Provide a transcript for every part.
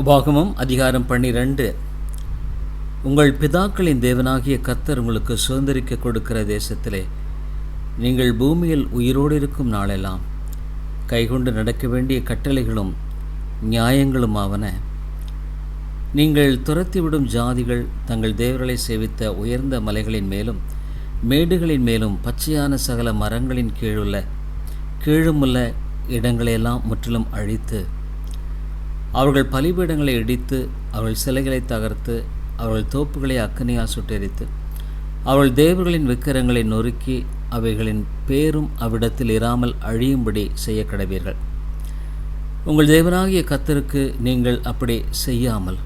உபாகமம் அதிகாரம் பன்னிரண்டு. உங்கள் பிதாக்களின் தேவனாகிய கத்தர் உங்களுக்கு சுதந்திரிக்க கொடுக்கிற தேசத்திலே நீங்கள் பூமியில் உயிரோடு இருக்கும் நாளெல்லாம் கைகொண்டு நடக்க வேண்டிய கட்டளைகளும் நியாயங்களுமாவன நீங்கள் துரத்திவிடும் ஜாதிகள் தங்கள் தேவர்களை சேவித்த உயர்ந்த மலைகளின் மேலும் மேடுகளின் மேலும் பச்சையான சகல மரங்களின் கீழுள்ள கீழுமுள்ள இடங்களையெல்லாம் முற்றிலும் அழித்து அவர்கள் பலிபீடங்களை இடித்து அவர்கள் சிலைகளை தகர்த்து அவர்கள் தோப்புகளை அக்கனியால் சுட்டெரித்து அவர்கள் தேவர்களின் விக்கிரங்களை நொறுக்கி அவைகளின் பேரும் அவ்விடத்தில் இராமல் அழியும்படி செய்ய கடவீர்கள். உங்கள் தேவனாகிய கர்த்தருக்கு நீங்கள் அப்படி செய்யாமல்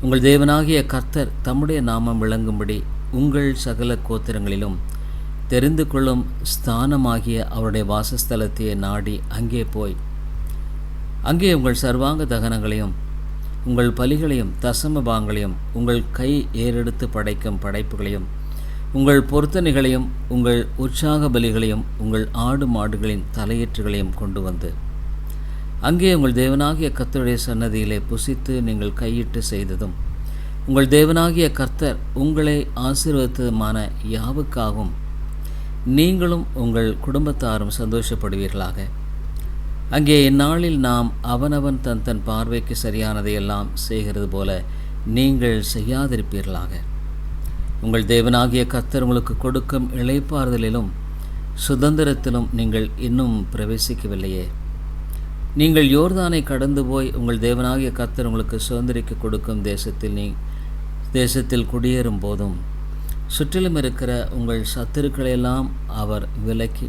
உங்கள் தேவனாகிய கர்த்தர் தம்முடைய நாமம் விளங்கும்படி உங்கள் சகல கோத்திரங்களிலும் தெரிந்து கொள்ளும் ஸ்தானமாகிய அவருடைய வாசஸ்தலத்தையே நாடி அங்கே போய் அங்கே உங்கள் சர்வாங்க தகனங்களையும் உங்கள் பலிகளையும் தசம பாங்களையும் உங்கள் கை ஏறெடுத்து படைக்கும் படைப்புகளையும் உங்கள் பொருத்தனைகளையும் உங்கள் உற்சாக பலிகளையும் உங்கள் ஆடு மாடுகளின் தலையீற்றுகளையும் கொண்டு வந்து அங்கே உங்கள் தேவனாகிய கர்த்தருடைய சன்னதியிலே புசித்து நீங்கள் கையிட்டு செய்ததும் உங்கள் தேவனாகிய கர்த்தர் உங்களை ஆசீர்வதித்ததுமான யாவுக்காகவும் நீங்களும் உங்கள் குடும்பத்தாரும் சந்தோஷப்படுவீர்களாக. அங்கே இந்நாளில் நாம் அவனவன் தன் தன் பார்வைக்கு சரியானதையெல்லாம் செய்கிறது போல நீங்கள் செய்யாதிருப்பீர்களாக. உங்கள் தேவனாகிய கத்தர் உங்களுக்கு கொடுக்கும் இழைப்பாறுதலிலும் சுதந்திரத்திலும் நீங்கள் இன்னும் பிரவேசிக்கவில்லையே. நீங்கள் யோர்தானை கடந்து போய் உங்கள் தேவனாகிய கத்தர் உங்களுக்கு சுதந்திரிக்க கொடுக்கும் தேசத்தில் நீ தேசத்தில் குடியேறும் போதும். சுற்றிலும் இருக்கிற உங்கள் சத்துருக்களையெல்லாம் அவர் விலக்கி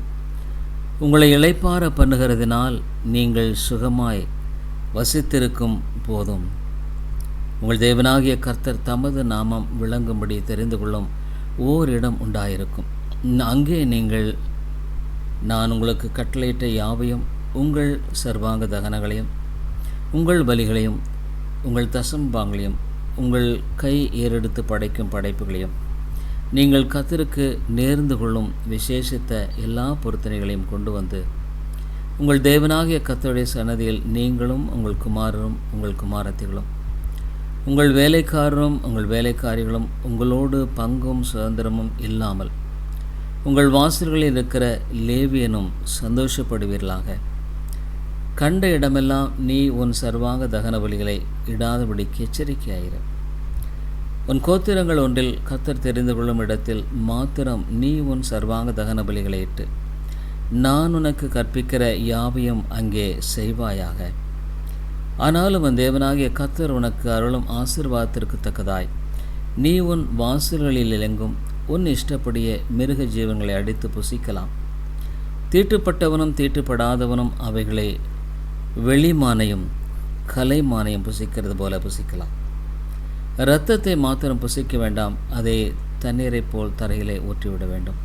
உங்களை இழைப்பார பண்ணுகிறதினால் நீங்கள் சுகமாய் வசித்திருக்கும் போதும். உங்கள் தேவனாகிய கர்த்தர் தமது நாமம் விளங்கும்படி தெரிந்து கொள்ளும் ஓரிடம் உண்டாயிருக்கும். அங்கே நீங்கள் நான் உங்களுக்கு கட்டளையிட்ட யாவையும் உங்கள் சர்வாங்க தகனங்களையும் உங்கள் பலிகளையும் உங்கள் தசம்பாங்களையும் உங்கள் கை ஏறெடுத்து படைக்கும் படைப்புகளையும் நீங்கள் கத்திற்கு நேர்ந்து கொள்ளும் விசேஷித்த எல்லா பொருத்தனைகளையும் கொண்டு வந்து உங்கள் தேவனாகிய கத்தருடைய சன்னதியில் நீங்களும் உங்கள் குமாரரும் உங்கள் குமாரத்திகளும் உங்கள் வேலைக்காரரும் உங்கள் வேலைக்காரிகளும் உங்களோடு பங்கும் சுதந்திரமும் இல்லாமல் உங்கள் வாசல்களில் இருக்கிற லேவியனும் சந்தோஷப்படுவீர்களாக. கண்ட இடமெல்லாம் நீ உன் சர்வாங்க தகன பலிகளை இடாதபடிக்கு எச்சரிக்கையாயிரு. உன் கோத்திரங்கள் ஒன்றில் கத்தர் தெரிந்து கொள்ளும் இடத்தில் மாத்திரம் நீ உன் சர்வாங்க தகன பலிகளை இட்டு நான் உனக்கு கற்பிக்கிற யாவையும் அங்கே செய்வாயாக. ஆனாலும் உன் தேவனாகிய கத்தர் உனக்கு அருளும் ஆசிர்வாதத்திற்கு தக்கதாய். நீ உன் வாசல்களில் இலங்கும் உன் இஷ்டப்படியே மிருக ஜீவன்களை அடித்து புசிக்கலாம். தீட்டுப்பட்டவனும் தீட்டுப்படாதவனும் அவைகளை வெளிமானையும் கலைமானையும் புசிக்கிறது போல புசிக்கலாம். இரத்தத்தை மாத்திரம் புசிக்க வேண்டாம். அதை தண்ணீரை போல் தரையிலே ஊற்றிவிட வேண்டும்.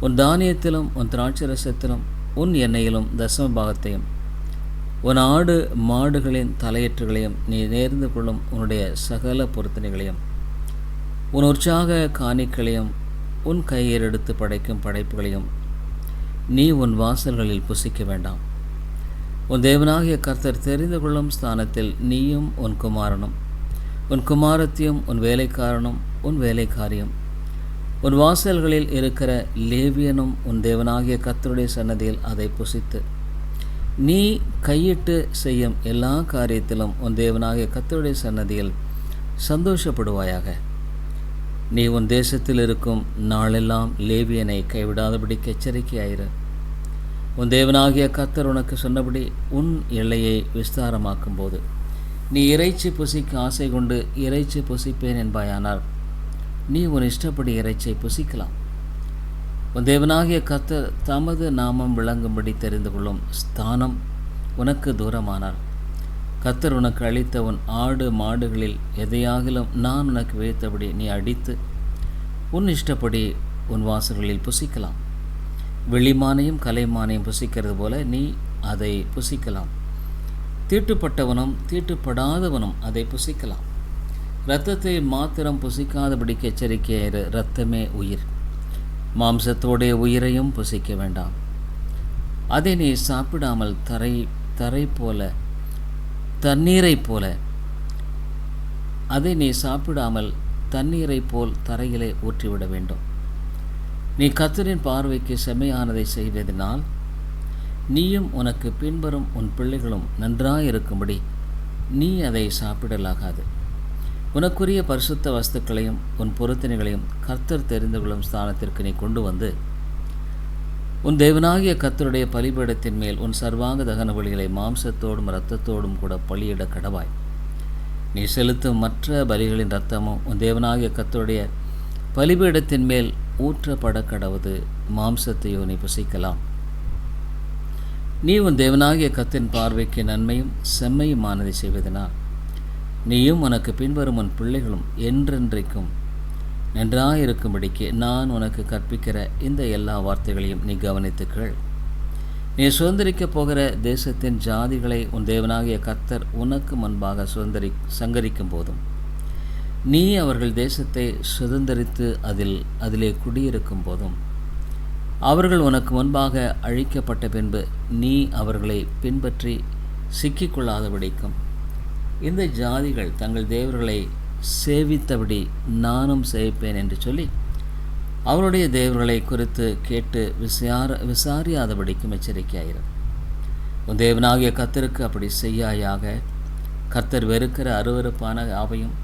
உன் தானியத்திலும் உன் திராட்சை ரசத்திலும் உன் எண்ணெயிலும் தசம பாகத்தையும் உன் ஆடு மாடுகளின் தலையீற்றுகளையும் நீ நேர்ந்து கொள்ளும் உன்னுடைய சகல பொருத்தனைகளையும் உன் உற்சாக காணிக்களையும் உன் கையில் எடுத்து படைக்கும் படைப்புகளையும் நீ உன் வாசல்களில் புசிக்க வேண்டாம். உன் தேவனாகிய கர்த்தர் தெரிந்து கொள்ளும் ஸ்தானத்தில் நீயும் உன் குமாரனும். உன் குமாரத்தியும் உன் வேலைக்காரனும் உன் வேலைக்காரியும். உன் வாசல்களில் இருக்கிற லேவியனும் உன் தேவனாகிய கத்தருடைய சன்னதியில் அதை புசித்து. நீ கையிட்டு செய்யும் எல்லா காரியத்திலும் உன் தேவனாகிய கத்தருடைய சன்னதியில் சந்தோஷப்படுவாயாக. நீ உன் தேசத்தில் இருக்கும் நாளெல்லாம் லேவியனை கைவிடாதபடிக்கு எச்சரிக்கையாயிரு. உன் தேவனாகிய கத்தர் உனக்கு சொன்னபடி உன் எல்லையை விஸ்தாரமாக்கும் போது நீ இறைச்சி புசிக்க ஆசை கொண்டு இறைச்சி புசிப்பேன் என்பாயானால் நீ உன் இஷ்டப்படி இறைச்சை புசிக்கலாம். உன் தேவனாகிய கத்தர் தமது நாமம் விளங்கும்படி தெரிந்து கொள்ளும் ஸ்தானம் உனக்கு தூரமானார் கத்தர் உனக்கு அளித்த உன் ஆடு மாடுகளில் எதையாகிலும் நான் உனக்கு வைத்தபடி நீ அடித்து உன் இஷ்டப்படி உன் வாசல்களில் புசிக்கலாம். வெளிமானையும் கலைமானையும் புசிக்கிறது போல நீ அதை புசிக்கலாம். தீட்டுப்பட்டவனும் தீட்டுப்படாதவனும் அதை புசிக்கலாம். இரத்தத்தை மாத்திரம் புசிக்காதபடிக்கு எச்சரிக்கையாயிரு இரத்தமே உயிர். மாம்சத்தோடைய உயிரையும் புசிக்க வேண்டாம். அதை நீ சாப்பிடாமல் தரை தரை போல தண்ணீரைப் போல அதை நீ சாப்பிடாமல் தண்ணீரைப் போல் தரையிலே ஊற்றிவிட வேண்டும். நீ கத்தரின் பார்வைக்கு செம்மையானதை செய்வதனால் நீயும் உனக்கு பின்வரும் உன் பிள்ளைகளும் நன்றாயிருக்கும்படி நீ அதை சாப்பிடலாகாது. உனக்குரிய பரிசுத்த வஸ்துக்களையும் உன் பொருத்தனைகளையும் கர்த்தர் தெரிந்து கொள்ளும் ஸ்தானத்திற்கு நீ கொண்டு வந்து உன் தேவனாகிய கர்த்தருடைய பலிபீடத்தின் மேல் உன் சர்வாங்க தகன பலிகளை மாம்சத்தோடும் இரத்தத்தோடும் கூட பலியிட கடவாய். நீ செலுத்தும் மற்ற பலிகளின் இரத்தமும் உன் தேவனாகிய கர்த்தருடைய பலிபீடத்தின் மேல் ஊற்றப்பட கடவுது மாம்சத்தையோ நீ புசிக்கலாம். நீ உன் தேவனாகிய கத்தின் பார்வைக்கு நன்மையும் செம்மையுமானதை செய்வதனால் நீயும் உனக்கு பின்வரும் உன் பிள்ளைகளும் என்றென்றைக்கும் நன்றாயிருக்கும்படிக்கு நான் உனக்கு கற்பிக்கிற இந்த எல்லா வார்த்தைகளையும் நீ கவனித்துக்கள் நீ சுதந்திரிக்கப் போகிற தேசத்தின் ஜாதிகளை உன் தேவனாகிய கத்தர் உனக்கு முன்பாக சுதந்திரி சங்கரிக்கும் போதும் நீ அவர்கள் தேசத்தை சுதந்திரித்து அதில் அதிலே குடியிருக்கும் போதும் அவர்கள் உனக்கு முன்பாக அழிக்கப்பட்ட பின்பு நீ அவர்களை பின்பற்றி சிக்கிக்கொள்ளாதபடிக்கும். இந்த ஜாதிகள் தங்கள் தேவர்களை சேவித்தபடி நானும் சேவிப்பேன் என்று சொல்லி அவருடைய தேவர்களை குறித்து கேட்டு விசார விசாரியாதபடிக்கும் எச்சரிக்கையாயிரும். உன் தேவனாகிய கத்தருக்கு அப்படி செய்யாயாக கர்த்தர் வெறுக்கிற அருவறுப்பான ஆவையும்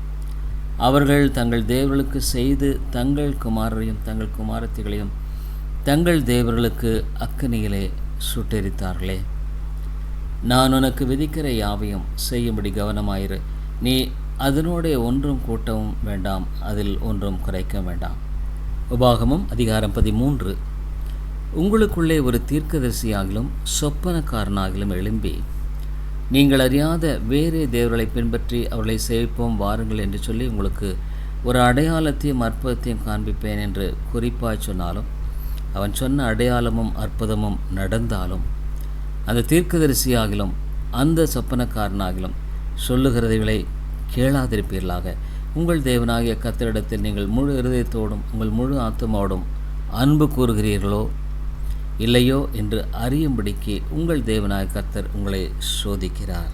அவர்கள் தங்கள் தேவர்களுக்கு செய்து தங்கள் குமாரரையும் தங்கள் குமாரத்திகளையும் தங்கள் தேவர்களுக்கு அக்கனியிலே சுட்டெரித்தார்களே. நான் உனக்கு விதிக்கிற யாவையும் செய்யும்படி கவனமாயிரு. நீ அதனோடே ஒன்றும் கூட்டவும் வேண்டாம். அதில் ஒன்றும் குறைக்க வேண்டாம். உபாகமம் அதிகாரம் பதிமூன்று. உங்களுக்குள்ளே ஒரு தீர்க்கதரிசியாகிலும் சொப்பனக்காரனாகிலும் எழும்பி நீங்கள் அறியாத வேறே தேவர்களை பின்பற்றி அவர்களை சேவிப்போம் வாருங்கள் என்று சொல்லி உங்களுக்கு ஒரு அடையாளத்தையும் அற்புதத்தையும் காண்பிப்பேன் என்று குறிப்பாய் சொன்னாலும் அவன் சொன்ன அடையாளமும் அற்புதமும் நடந்தாலும் அந்த தீர்க்கதரிசியாகிலும் அந்த சொப்பனக்காரனாகிலும் சொல்லுகிறதைகளை கேளாதிருப்பீர்களாக. உங்கள் தேவனாகிய கத்தரிடத்தில் நீங்கள் முழு இருதயத்தோடும் உங்கள் முழு ஆத்மாவோடும் அன்பு கூறுகிறீர்களோ? இல்லையோ என்று அறியும்படிக்கு உங்கள் தேவனாய கர்த்தர் உங்களை சோதிக்கிறார்.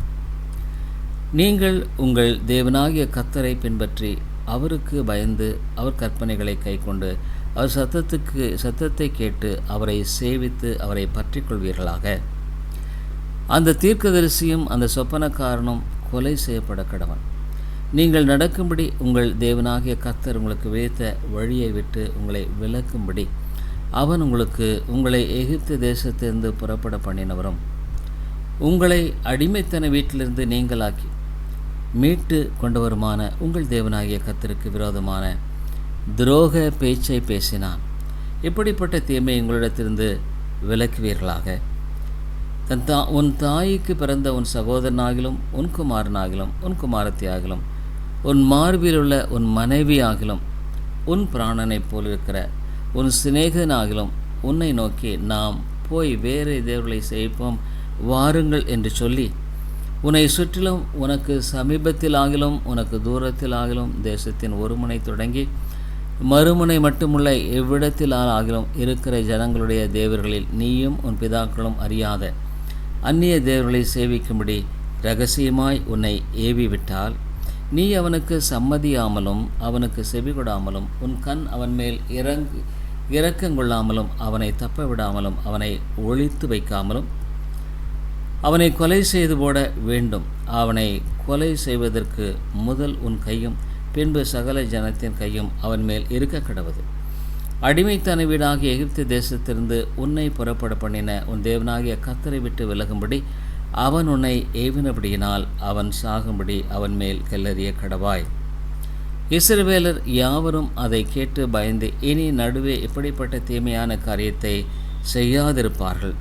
நீங்கள் உங்கள் தேவனாகிய கத்தரை பின்பற்றி அவருக்கு பயந்து அவர் கற்பனைகளை கைக்கொண்டு அவர் சத்தத்துக்கு சத்தத்தை கேட்டு அவரை சேவித்து அவரை பற்றி கொள்வீர்களாக அந்த தீர்க்கதரிசியும் அந்த சொப்பனக்காரனும் கொலை செய்யப்பட கடவன். நீங்கள் நடக்கும்படி உங்கள் தேவனாகிய கத்தர் உங்களுக்கு விதைத்த வழியை விட்டு உங்களை விலக்கும்படி அவன் உங்களுக்கு உங்களை எகிப்து தேசத்திலிருந்து புறப்பட பண்ணினவரும் உங்களை அடிமைத்தன வீட்டிலிருந்து நீங்களாக்கி மீட்டு கொண்டவருமான உங்கள் தேவனாகிய கத்தருக்கு விரோதமான துரோக பேச்சை பேசினான். இப்படிப்பட்ட தீமை எங்களிடத்திலிருந்து விலக்குவீர்களாக? தன் தா உன் தாய்க்கு பிறந்த உன் சகோதரனாகிலும் உன் குமாரனாகிலும் உன் குமாரத்தியாகிலும் உன் மார்பிலுள்ள உன் மனைவியாகிலும் உன் பிராணனைப் போல் இருக்கிற உன் சிநேகனாகிலும் உன்னை நோக்கி நாம் போய் வேறு தேவர்களை செய்ப்போம் வாருங்கள் என்று சொல்லி உன்னை சுற்றிலும் உனக்கு சமீபத்திலாகிலும் உனக்கு தூரத்திலாகிலும் தேசத்தின் ஒரு முனை தொடங்கி மறுமுனை மட்டுமுள்ள எவ்விடத்திலாகிலும் இருக்கிற ஜனங்களுடைய தேவர்களில் நீயும் உன் பிதாக்களும் அறியாத. அந்நிய தேவர்களை சேவிக்கும்படி ரகசியமாய் உன்னை ஏவிவிட்டால் நீ அவனுக்கு சம்மதியாமலும் அவனுக்கு செவிகொடாமலும் உன் கண் அவன் மேல் இறங்கு இறக்கங்கொள்ளாமலும் அவனை தப்ப விடாமலும் அவனை ஒழித்து வைக்காமலும் அவனை கொலை செய்து போட வேண்டும். அவனை கொலை செய்வதற்கு முதல் உன் கையும் பின்பு சகல ஜனத்தின் கையும் அவன் மேல் இருக்க கடவுது. அடிமைத்தன வீடாகிய எகிப்து தேசத்திலிருந்து உன்னை புறப்பட பண்ணின உன் தேவனாகிய கத்தரை விட்டு விலகும்படி அவன் உன்னை ஏவினபடியினால் அவன் சாகும்படி அவன் மேல் கல்லறிய கடவாய். இஸ்ரவேலர் யாவரும் அதை கேட்டு பயந்து இனி நடுவே இப்படிப்பட்ட தீமையான காரியத்தை செய்யாதிருப்பார்கள்.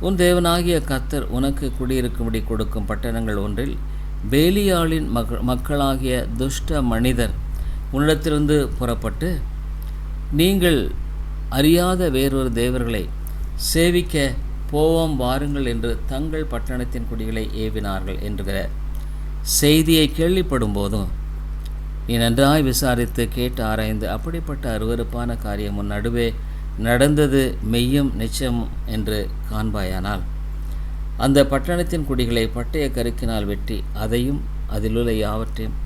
உன் தேவனாகிய கத்தர் உனக்கு குடியிருக்கும்படி கொடுக்கும் பட்டணங்கள் ஒன்றில் பேலியாளின் மக மக்களாகிய துஷ்ட மனிதர் உன்னிடத்திலிருந்து புறப்பட்டு நீங்கள் அறியாத வேறொரு தேவர்களை சேவிக்க போவோம் வாருங்கள் என்று தங்கள் பட்டணத்தின் குடிகளை ஏவினார்கள் என்கிற செய்தியை கேள்விப்படும் போதும் நீ நன்றாய் விசாரித்து கேட்டு ஆராய்ந்து அப்படிப்பட்ட அருவருப்பான காரியம் உன் நடுவே நடந்தது மெய்யும் நிச்சயம் என்று காண்பாயானால் அந்த பட்டணத்தின் குடிகளை பட்டய கருக்கினால் வெட்டி அதையும் அதிலுள்ள யாவற்றையும்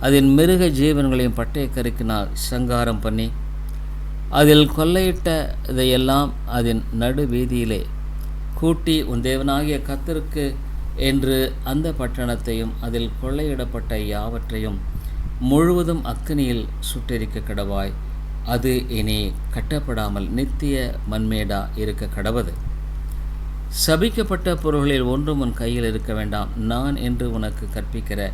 அதன் மிருக ஜீவன்களையும் பட்டய கருக்கினால் சங்காரம் பண்ணி அதில் கொள்ளையிட்டதையெல்லாம் அதன் நடு வீதியிலே கூட்டி உன் தேவனாகிய கத்திற்கு என்று அந்த பட்டணத்தையும் அதில் கொள்ளையிடப்பட்ட யாவற்றையும் முழுவதும் அக்கினியில் சுட்டெரிக்க கடவாய் அது இனி கட்டப்படாமல் நித்திய மண்மேடா இருக்க கடவது. சபிக்கப்பட்ட பொருள்களில் ஒன்றும் உன் கையில் இருக்க வேண்டாம். நான் என்று உனக்கு கற்பிக்கிற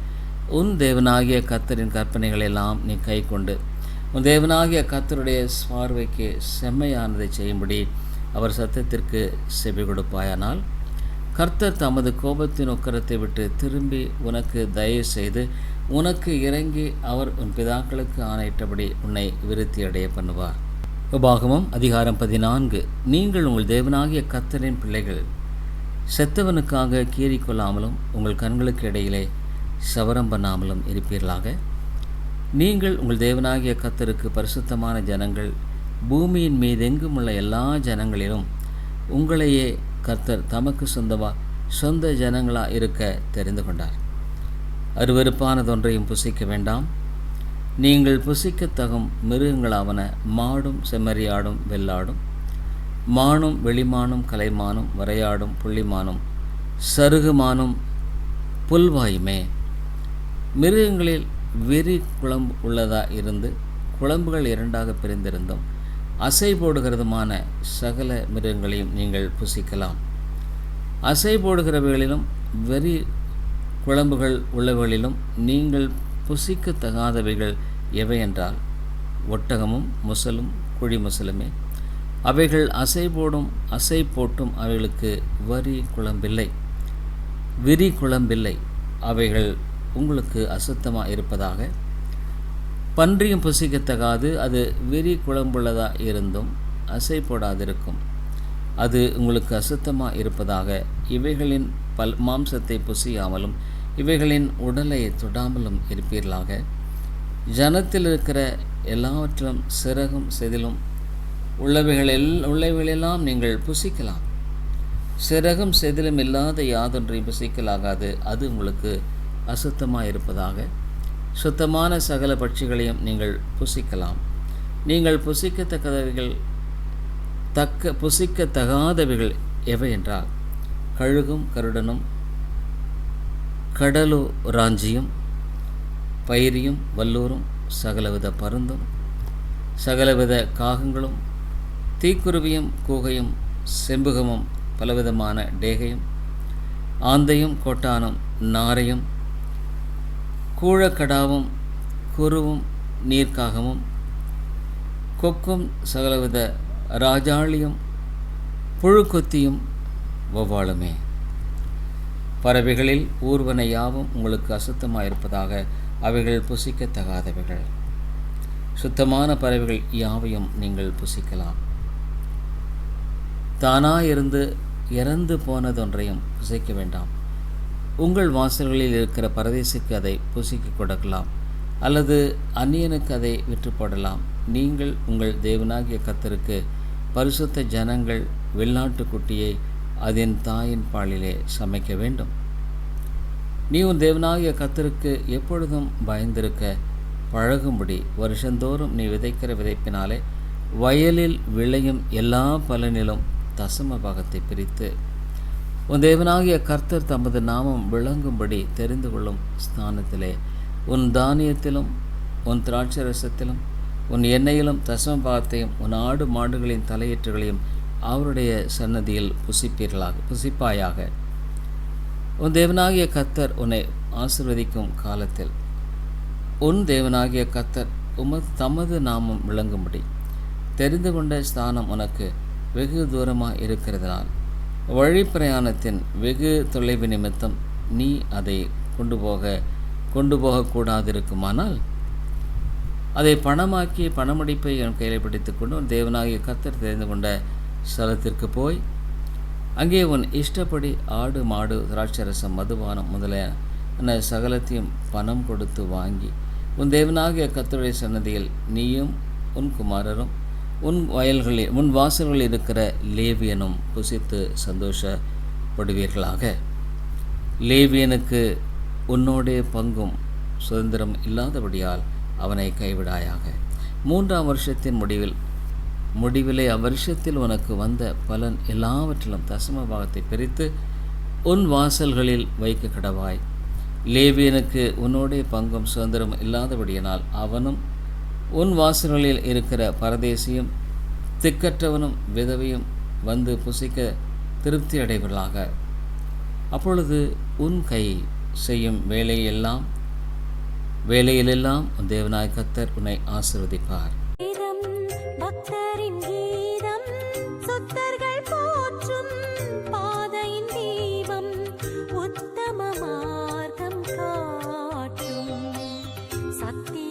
உன் தேவனாகிய கத்தரின் கற்பனைகளெல்லாம் நீ கை கொண்டு உன் தேவனாகிய கத்தருடைய பார்வைக்கு செம்மையானதை செய்யும்படி அவர் சத்தத்திற்கு செவி கொடுப்பாயானால் கர்த்தர் தமது கோபத்தின் உக்கரத்தை விட்டு திரும்பி உனக்கு தயவு செய்து உனக்கு இறங்கி அவர் உன் பிதாக்களுக்கு ஆணையிட்டபடி உன்னை விருத்தி அடைய பண்ணுவார். உபாகமம் அதிகாரம் பதினான்கு. நீங்கள் உங்கள் தேவனாகிய கத்தரின் பிள்ளைகள் செத்தவனுக்காக கீறிக்கொள்ளாமலும் உங்கள் கண்களுக்கு இடையிலே சவரம் பண்ணாமலும் இருப்பீர்களாக? நீங்கள் உங்கள் தேவனாகிய கத்தருக்கு பரிசுத்தமான ஜனங்கள் பூமியின் மீதெங்கும் உள்ள எல்லா ஜனங்களிலும் உங்களையே கர்த்தர் தமக்கு சொந்தமாக சொந்த ஜனங்களாக இருக்க தெரிந்து கொண்டார். அருவருப்பானதொன்றையும் புசிக்க வேண்டாம். நீங்கள் புசிக்கத்தகும் மிருகங்களாவன மாடும் செம்மறியாடும் வெள்ளாடும். மானும் வெளிமானும் கலைமானும் வரையாடும் புள்ளிமானும் சருகுமானும் புல்வாயுமே. மிருகங்களில் வெறி குழம்பு உள்ளதா இருந்து குழம்புகள் இரண்டாக பிரிந்திருந்தும் அசை போடுகிறதுமான சகல மிருகங்களையும் நீங்கள் புசிக்கலாம். அசை போடுகிறவைகளிலும் வெறி குழம்புகள் உள்ளவைகளிலும் நீங்கள் புசிக்கத்தகாதவைகள் எவை என்றால் ஒட்டகமும் முசலும் குழி முசலுமே. அவைகள் அசை போடும் அசை போட்டும் அவைகளுக்கு வரி குழம்பில்லை. விரி குழம்பில்லை. அவைகள் உங்களுக்கு அசுத்தமாக இருப்பதாக. பன்றியும் புசிக்கத்தகாது அது விரி குழம்புள்ளதாக இருந்தும் அசை போடாதிருக்கும். அது உங்களுக்கு அசுத்தமாக இருப்பதாக. இவைகளின் பல் மாம்சத்தை புசியாமலும் இவைகளின் உடலை தொடாமலும் இருப்பீர்களாக. ஜனத்தில் இருக்கிற எல்லாவற்றிலும் சிறகும் செதிலும் உள்ளவைகளில் உள்ளவைகளெல்லாம் நீங்கள் புசிக்கலாம். சிறகும் செதிலும் இல்லாத யாதொன்றையும் புசிக்கலாகாது. அது உங்களுக்கு அசுத்தமாக இருப்பதாக சுத்தமான சகல பட்சிகளையும் நீங்கள் புசிக்கலாம். நீங்கள் புசிக்கத்தக்கவைகள் தக்க புசிக்கத்தகாதவைகள் எவை என்றால் கழுகும் கருடனும் கடலு ராஞ்சியும் பயிரியும் வல்லூரும் சகலவித பருந்தும் சகலவித காகங்களும் தீக்குருவியும் கூகையும் செம்புகமும் பலவிதமான டேகையும் ஆந்தையும் கோட்டானும் நாரையும் கூழக்கடாவும் குருவும் நீர்க்காகமும் கொக்கும் சகலவித ராஜாளியும் புழுக்கொத்தியும் வௌவாளுமே பறவைகளில் ஊர்வன யாவும் உங்களுக்கு அசுத்தமாயிருப்பதாக அவைகள் புசிக்கத்தகாதவைகள். சுத்தமான பறவைகள் யாவையும் நீங்கள் புசிக்கலாம். தானாயிருந்து இறந்து போனதொன்றையும் புசிக்க வேண்டாம். உங்கள் வாசல்களில் இருக்கிற பரதேசிக்கு அதை புசிக்க கொடுக்கலாம். அல்லது அந்நியனுக்கு அதை விற்று போடலாம். நீங்கள் உங்கள் தேவனாகிய கத்தருக்கு பரிசுத்த ஜனங்கள் வெளிநாட்டுக்குட்டியை அதன் தாயின் பாலிலே சமைக்க வேண்டும். நீ உன் தேவனாகிய கத்தருக்கு எப்பொழுதும் பயந்திருக்க பழகும்படி வருஷந்தோறும் நீ விதைக்கிற விதைப்பினாலே வயலில் விளையும் எல்லா பலனிலும் தசம பாகத்தை பிரித்து உன் தேவனாகிய கர்த்தர் தமது நாமம் விளங்கும்படி தெரிந்து கொள்ளும் ஸ்தானத்திலே உன் தானியத்திலும் உன் திராட்சரசத்திலும் உன் எண்ணெயிலும் தசம பாகத்தையும் உன் ஆடு மாடுகளின் தலையீற்றுகளையும் அவருடைய சன்னதியில் புசிப்பீர்களாக புசிப்பாயாக. உன் தேவனாகிய கத்தர் உன்னை ஆசிர்வதிக்கும் காலத்தில். உன் தேவனாகிய கத்தர் உமது தமது நாமம் விளங்கும்படி. தெரிந்து கொண்ட ஸ்தானம் உனக்கு வெகு தூரமாக இருக்கிறதுனால். வழி பிரயாணத்தின் வெகு தொலைவு நிமித்தம் நீ அதை கொண்டு போக கொண்டு போகக்கூடாதிருக்குமானால் அதை பணமாக்கி பணமடிப்பை என் கையில் பிடித்துக்கொண்டு உன் தேவனாகிய கத்தர் தெரிந்து கொண்ட ஸ்தலத்திற்கு போய் அங்கே உன் இஷ்டப்படி ஆடு மாடு திராட்சரசம் மதுபானம் முதலான சகலத்தையும் பணம் கொடுத்து வாங்கி உன் தேவனாகிய கத்தருடைய சன்னதியில் நீயும் உன் குமாரரும் உன் வயல்களில் உன் வாசல்களில் இருக்கிற லேவியனும் புசித்து சந்தோஷப்படுவீர்களாக. லேவியனுக்கு உன்னோடைய பங்கும் சுதந்திரம் இல்லாதபடியால் அவனை கைவிடாயாக. மூன்றாம் வருஷத்தின் முடிவில் முடிவிலே அவ்வருஷத்தில் உனக்கு வந்த பலன் எல்லாவற்றிலும் தசம பாகத்தை பிரித்து உன் வாசல்களில் வைக்க கடவாய். லேவியனுக்கு உன்னோடைய பங்கும் சுதந்திரம் இல்லாதபடியினால் அவனும் உன் வாசல்களில் இருக்கிற பரதேசியும் திக்கற்றவனும் விதவையும் வந்து புசிக்க திருப்தி அடைவர்களாக. அப்பொழுது உன் கை செய்யும் வேலையெல்லாம் வேலையிலெல்லாம் உன் தேவனாய் கத்தர் உன்னை ஆசிர்வதிப்பார். hati.